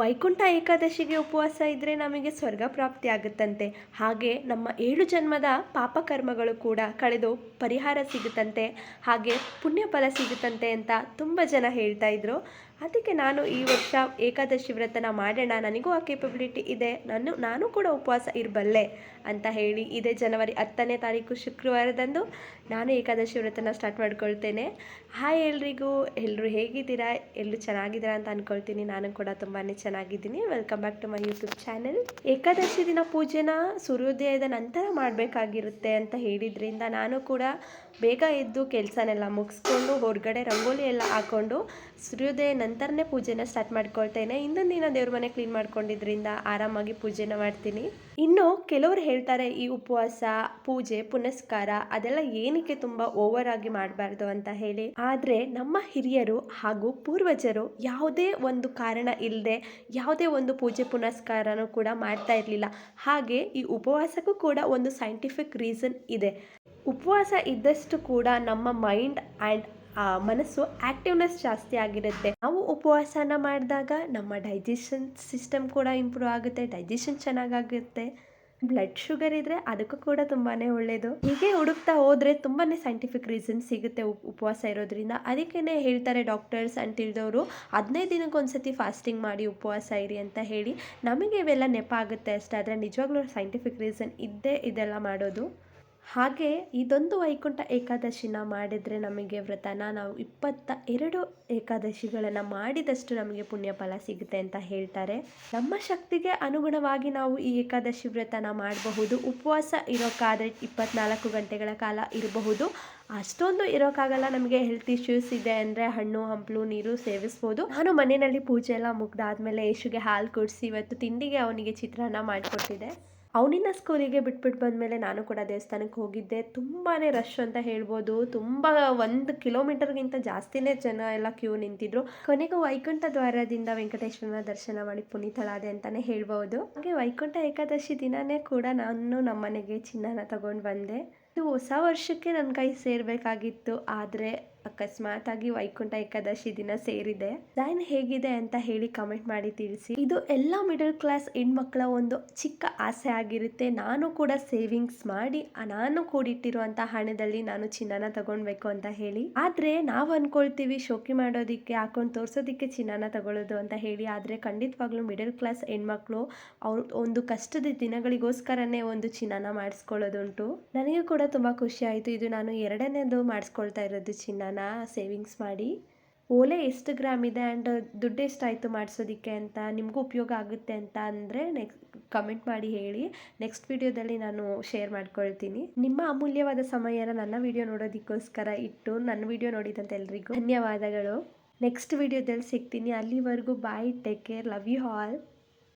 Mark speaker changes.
Speaker 1: ವೈಕುಂಠ ಏಕಾದಶಿಗೆ ಉಪವಾಸ ಇದ್ದರೆ ನಮಗೆ ಸ್ವರ್ಗ ಪ್ರಾಪ್ತಿ ಆಗುತ್ತಂತೆ. ಹಾಗೆ ನಮ್ಮ ಏಳು ಜನ್ಮದ ಪಾಪಕರ್ಮಗಳು ಕೂಡ ಕಳೆದು ಪರಿಹಾರ ಸಿಗುತ್ತಂತೆ. ಹಾಗೆ ಪುಣ್ಯ ಫಲ ಸಿಗುತ್ತಂತೆ ಅಂತ ತುಂಬ ಜನ ಹೇಳ್ತಾ ಇದ್ರು. ಅದಕ್ಕೆ ನಾನು ಈ ವರ್ಷ ಏಕಾದಶಿ ವ್ರತನ ಮಾಡೋಣ. ನನಗೂ ಆ ಕೇಪಬಿಲಿಟಿ ಇದೆ. ನಾನು ನಾನು ಕೂಡ ಉಪವಾಸ ಇರಬಲ್ಲೆ ಅಂತ ಹೇಳಿ ಇದೇ ಜನವರಿ ಹತ್ತನೇ ತಾರೀಕು ಶುಕ್ರವಾರದಂದು ನಾನು ಏಕಾದಶಿ ವ್ರತನ ಸ್ಟಾರ್ಟ್ ಮಾಡ್ಕೊಳ್ತೇನೆ. ಹಾಯ್ ಎಲ್ರಿಗೂ. ಎಲ್ಲರೂ ಹೇಗಿದ್ದೀರಾ? ಎಲ್ಲರೂ ಚೆನ್ನಾಗಿದ್ದೀರಾ ಅಂತ ಅಂದ್ಕೊಳ್ತೀನಿ ನಾನು ಕೂಡ ತುಂಬಾ ಚೆನ್ನಾಗಿದ್ದೀನಿ. Welcome back to my YouTube channel Ekadashi ದಿನ ಪೂಜೆನ ಸೂರ್ಯೋದಯದ ನಂತರ ಮಾಡಬೇಕಾಗಿರುತ್ತೆ ಅಂತ ಹೇಳಿದ್ರಿಂದ ನಾನು ಕೂಡ ಬೇಗ ಎದ್ದು ಕೆಲಸನೆಲ್ಲ ಮುಗಿಸ್ಕೊಂಡು ಹೊರಗಡೆ ರಂಗೋಲಿ ಎಲ್ಲ ಹಾಕ್ಕೊಂಡು ಸೂರ್ಯೋದಯ ನಂತರನೇ ಪೂಜೆನ ಸ್ಟಾರ್ಟ್ ಮಾಡ್ಕೊಳ್ತೇನೆ. ಇನ್ನೊಂದು ದಿನ ದೇವ್ರ ಮನೆ ಕ್ಲೀನ್ ಮಾಡ್ಕೊಂಡಿದ್ರಿಂದ ಆರಾಮಾಗಿ ಪೂಜೆನ ಮಾಡ್ತೀನಿ. ಇನ್ನು ಕೆಲವರು ಹೇಳ್ತಾರೆ, ಈ ಉಪವಾಸ, ಪೂಜೆ, ಪುನಸ್ಕಾರ ಅದೆಲ್ಲ ಏನಕ್ಕೆ ತುಂಬ ಓವರ್ ಆಗಿ ಮಾಡಬಾರ್ದು ಅಂತ ಹೇಳಿ. ಆದರೆ ನಮ್ಮ ಹಿರಿಯರು ಹಾಗೂ ಪೂರ್ವಜರು ಯಾವುದೇ ಒಂದು ಕಾರಣ ಇಲ್ಲದೆ ಯಾವುದೇ ಒಂದು ಪೂಜೆ ಪುನಸ್ಕಾರನೂ ಕೂಡ ಮಾಡ್ತಾ ಇರಲಿಲ್ಲ. ಹಾಗೆ ಈ ಉಪವಾಸಕ್ಕೂ ಕೂಡ ಒಂದು ಸೈಂಟಿಫಿಕ್ ರೀಸನ್ ಇದೆ. ಉಪವಾಸ ಇದ್ದಷ್ಟು ಕೂಡ ನಮ್ಮ ಮೈಂಡ್ ಆ್ಯಂಡ್ ಮನಸ್ಸು ಆ್ಯಕ್ಟಿವ್ನೆಸ್ ಜಾಸ್ತಿ ಆಗಿರುತ್ತೆ. ನಾವು ಉಪವಾಸನ ಮಾಡಿದಾಗ ನಮ್ಮ ಡೈಜೆಷನ್ ಸಿಸ್ಟಮ್ ಕೂಡ ಇಂಪ್ರೂವ್ ಆಗುತ್ತೆ ಡೈಜೆಷನ್ ಚೆನ್ನಾಗಾಗುತ್ತೆ. ಬ್ಲಡ್ ಶುಗರ್ ಇದ್ರೆ ಅದಕ್ಕೂ ಕೂಡ ತುಂಬಾನೇ ಒಳ್ಳೆಯದು ಹೀಗೆ ಹುಡುಕ್ತಾ ಹೋದ್ರೆ ತುಂಬಾನೇ ಸೈಂಟಿಫಿಕ್ ರೀಸನ್ ಸಿಗುತ್ತೆ ಉಪ್- ಉಪವಾಸ ಇರೋದ್ರಿಂದ. ಅದಕ್ಕೇನೆ ಹೇಳ್ತಾರೆ ಡಾಕ್ಟರ್ಸ್ ಅಂತ ತಿಳಿದವರು, ಹದಿನೈದು ದಿನಕ್ಕೆ ಒಂದ್ಸತಿ ಫಾಸ್ಟಿಂಗ್ ಮಾಡಿ ಉಪವಾಸ ಇರಿ ಅಂತ ಹೇಳಿ. ನಮಗೆ ಇವೆಲ್ಲ ನೆಪ ಆಗುತ್ತೆ ಅಷ್ಟೇ ಆದರೆ ನಿಜವಾಗ್ಲೂ ಸೈಂಟಿಫಿಕ್ ರೀಸನ್ ಇದ್ದೇ ಇದೆಲ್ಲ ಮಾಡೋದು. ಹಾಗೆ ಇದೊಂದು ವೈಕುಂಠ ಏಕಾದಶಿನ ಮಾಡಿದರೆ ನಮಗೆ ವ್ರತನ, ನಾವು ಇಪ್ಪತ್ತ ಎರಡು ಏಕಾದಶಿಗಳನ್ನು ಮಾಡಿದಷ್ಟು ನಮಗೆ ಪುಣ್ಯ ಫಲ ಸಿಗುತ್ತೆ ಅಂತ ಹೇಳ್ತಾರೆ. ನಮ್ಮ ಶಕ್ತಿಗೆ ಅನುಗುಣವಾಗಿ ನಾವು ಈ ಏಕಾದಶಿ ವ್ರತನ ಮಾಡಬಹುದು. ಉಪವಾಸ ಇರೋಕ್ಕಾದರೆ ಇಪ್ಪತ್ನಾಲ್ಕು ಗಂಟೆಗಳ ಕಾಲ ಇರಬಹುದು. ಅಷ್ಟೊಂದು ಇರೋಕ್ಕಾಗಲ್ಲ ನಮಗೆ ಹೆಲ್ತ್ ಇಶ್ಯೂಸ್ ಇದೆ ಅಂದರೆ ಹಣ್ಣು, ಹಂಪಲು, ನೀರು ಸೇವಿಸ್ಬೋದು. ನಾನು ಮನೆಯಲ್ಲಿ ಪೂಜೆ ಎಲ್ಲ ಮುಗ್ದಾದ್ಮೇಲೆ ಯೇಶುಗೆ ಹಾಲು ಕುಡಿಸಿ ಇವತ್ತು ತಿಂಡಿಗೆ ಅವನಿಗೆ ಚಿತ್ರಾನ್ನ ಮಾಡಿಕೊಟ್ಟಿದ್ದೆ. ಅವನಿನ್ನ ಸ್ಕೂಲಿಗೆ ಬಿಟ್ಬಿಟ್ಟು ಬಂದಮೇಲೆ ನಾನು ಕೂಡ ದೇವಸ್ಥಾನಕ್ಕೆ ಹೋಗಿದ್ದೆ. ತುಂಬಾ ರಶ್ ಅಂತ ಹೇಳ್ಬೋದು. ತುಂಬ ಒಂದು ಕಿಲೋಮೀಟರ್ಗಿಂತ ಜಾಸ್ತಿನೇ ಜನ ಎಲ್ಲ ಕ್ಯೂ ನಿಂತಿದ್ರು. ಕೊನೆಗೂ ವೈಕುಂಠ ದ್ವಾರದಿಂದ ವೆಂಕಟೇಶ್ವರನ ದರ್ಶನ ಮಾಡಿ ಪುನೀತಳಾದೆ ಅಂತಾನೆ ಹೇಳ್ಬೋದು. ಹಾಗೆ ವೈಕುಂಠ ಏಕಾದಶಿ ದಿನನೇ ಕೂಡ ನಾನು ನಮ್ಮನೆಗೆ ಚಿನ್ನನ ತಗೊಂಡು ಬಂದೆ. ಇದು ಹೊಸ ವರ್ಷಕ್ಕೆ ನನ್ನ ಕೈ ಸೇರಬೇಕಾಗಿತ್ತು. ಆದರೆ ಅಕಸ್ಮಾತ್ ಆಗಿ ವೈಕುಂಠ ಏಕಾದಶಿ ದಿನ ಸೇರಿದೆ. ಲೈನ್ ಹೇಗಿದೆ ಅಂತ ಹೇಳಿ ಕಮೆಂಟ್ ಮಾಡಿ ತಿಳಿಸಿ. ಇದು ಎಲ್ಲ ಮಿಡಲ್ ಕ್ಲಾಸ್ ಹೆಣ್ಮಕ್ಳ ಒಂದು ಚಿಕ್ಕ ಆಸೆ ಆಗಿರುತ್ತೆ. ನಾನು ಕೂಡ ಸೇವಿಂಗ್ಸ್ ಮಾಡಿ ನಾನು ಕೂಡಿಟ್ಟಿರುವಂತ ಹಣದಲ್ಲಿ ನಾನು ಚಿನ್ನನ ತಗೊಳ್ಬೇಕು ಅಂತ ಹೇಳಿ. ಆದ್ರೆ ನಾವು ಅನ್ಕೊಳ್ತೀವಿ ಶೋಕಿ ಮಾಡೋದಿಕ್ಕೆ, ಹಾಕೊಂಡು ತೋರ್ಸೋದಿಕ್ಕೆ ಚಿನ್ನನ ತಗೊಳ್ಳೋದು ಅಂತ ಹೇಳಿ. ಆದ್ರೆ ಖಂಡಿತವಾಗ್ಲೂ ಮಿಡಲ್ ಕ್ಲಾಸ್ ಹೆಣ್ಮಕ್ಳು ಅವ್ರ ಒಂದು ಕಷ್ಟದ ದಿನಗಳಿಗೋಸ್ಕರನೇ ಒಂದು ಚಿನ್ನನ ಮಾಡಿಸ್ಕೊಳ್ಳೋದುಂಟು. ನನಗೂ ಕೂಡ ತುಂಬಾ ಖುಷಿ ಆಯ್ತು. ಇದು ನಾನು ಎರಡನೇದು ಮಾಡಿಸ್ಕೊಳ್ತಾ ಇರೋದು ಚಿನ್ನನ ಸೇವಿಂಗ್ಸ್ ಮಾಡಿ, ಓಲೆ ಎಷ್ಟು ಗ್ರಾಮ್ ಇದೆ ಆ್ಯಂಡ್ ದುಡ್ಡು ಎಷ್ಟಾಯಿತು ಮಾಡಿಸೋದಕ್ಕೆ ಅಂತ ನಿಮಗೂ ಉಪಯೋಗ ಆಗುತ್ತೆ ಅಂತ ಅಂದರೆ ನೆಕ್ಸ್ಟ್ ಕಮೆಂಟ್ ಮಾಡಿ ಹೇಳಿ. ನೆಕ್ಸ್ಟ್ ವಿಡಿಯೋದಲ್ಲಿ ನಾನು ಶೇರ್ ಮಾಡ್ಕೊಳ್ತೀನಿ. ನಿಮ್ಮ ಅಮೂಲ್ಯವಾದ ಸಮಯನ ನನ್ನ ವಿಡಿಯೋ ನೋಡೋದಕ್ಕೋಸ್ಕರ ಇಟ್ಟು ನನ್ನ ವಿಡಿಯೋ ನೋಡಿದಂತೆ ಎಲ್ರಿಗೂ ಧನ್ಯವಾದಗಳು. ನೆಕ್ಸ್ಟ್ ವಿಡಿಯೋದಲ್ಲಿ ಸಿಗ್ತೀನಿ. ಅಲ್ಲಿವರೆಗೂ bye take care love you all